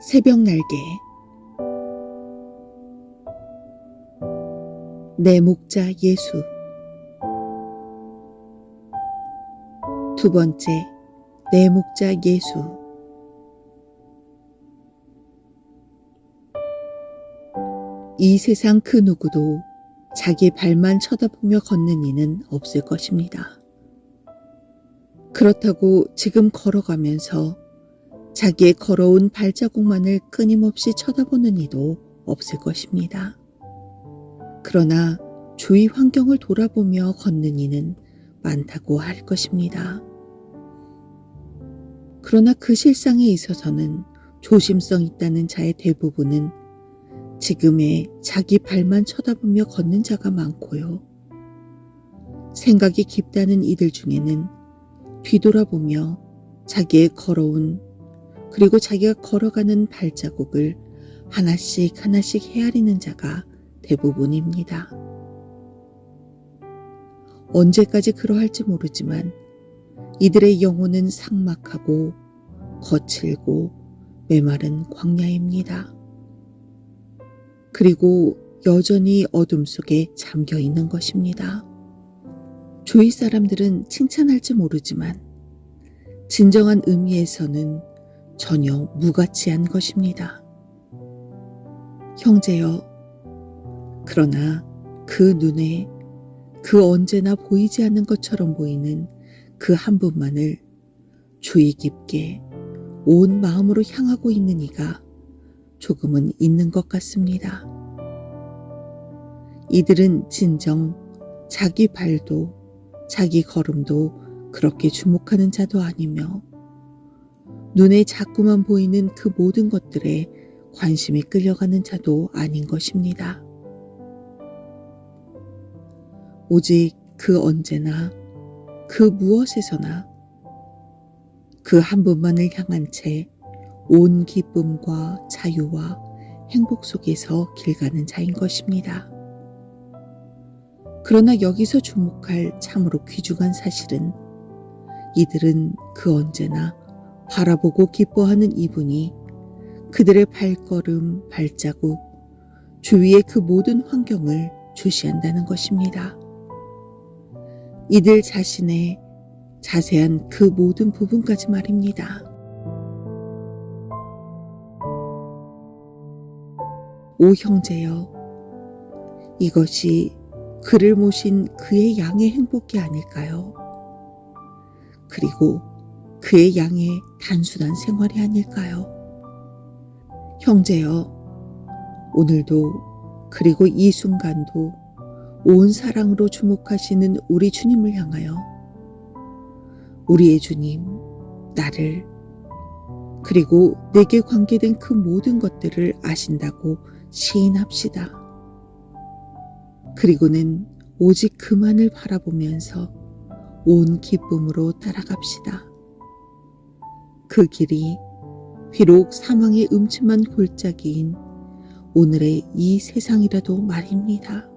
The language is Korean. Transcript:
새벽 날개. 내 목자 예수. 두 번째 내 목자 예수. 이 세상 그 누구도 자기 발만 쳐다보며 걷는 이는 없을 것입니다. 그렇다고 지금 걸어가면서 자기의 걸어온 발자국만을 끊임없이 쳐다보는 이도 없을 것입니다. 그러나 주위 환경을 돌아보며 걷는 이는 많다고 할 것입니다. 그러나 그 실상에 있어서는 조심성 있다는 자의 대부분은 지금의 자기 발만 쳐다보며 걷는 자가 많고요. 생각이 깊다는 이들 중에는 뒤돌아보며 자기의 걸어온 그리고 자기가 걸어가는 발자국을 하나씩 하나씩 헤아리는 자가 대부분입니다. 언제까지 그러할지 모르지만 이들의 영혼은 삭막하고 거칠고 메마른 광야입니다. 그리고 여전히 어둠 속에 잠겨 있는 것입니다. 주위 사람들은 칭찬할지 모르지만 진정한 의미에서는 전혀 무가치한 것입니다. 형제여, 그러나 그 눈에 그 언제나 보이지 않는 것처럼 보이는 그 한 분만을 주의 깊게 온 마음으로 향하고 있는 이가 조금은 있는 것 같습니다. 이들은 진정 자기 발도 자기 걸음도 그렇게 주목하는 자도 아니며 눈에 자꾸만 보이는 그 모든 것들에 관심이 끌려가는 자도 아닌 것입니다. 오직 그 언제나 그 무엇에서나 그 한 분만을 향한 채 온 기쁨과 자유와 행복 속에서 길 가는 자인 것입니다. 그러나 여기서 주목할 참으로 귀중한 사실은 이들은 그 언제나 바라보고 기뻐하는 이분이 그들의 발걸음, 발자국, 주위의 그 모든 환경을 주시한다는 것입니다. 이들 자신의 자세한 그 모든 부분까지 말입니다. 오 형제여, 이것이 그를 모신 그의 양의 행복이 아닐까요? 그리고 그의 양의 단순한 생활이 아닐까요? 형제여, 오늘도 그리고 이 순간도 온 사랑으로 주목하시는 우리 주님을 향하여 우리의 주님, 나를 그리고 내게 관계된 그 모든 것들을 아신다고 시인합시다. 그리고는 오직 그만을 바라보면서 온 기쁨으로 따라갑시다. 그 길이 비록 사망의 음침한 골짜기인 오늘의 이 세상이라도 말입니다.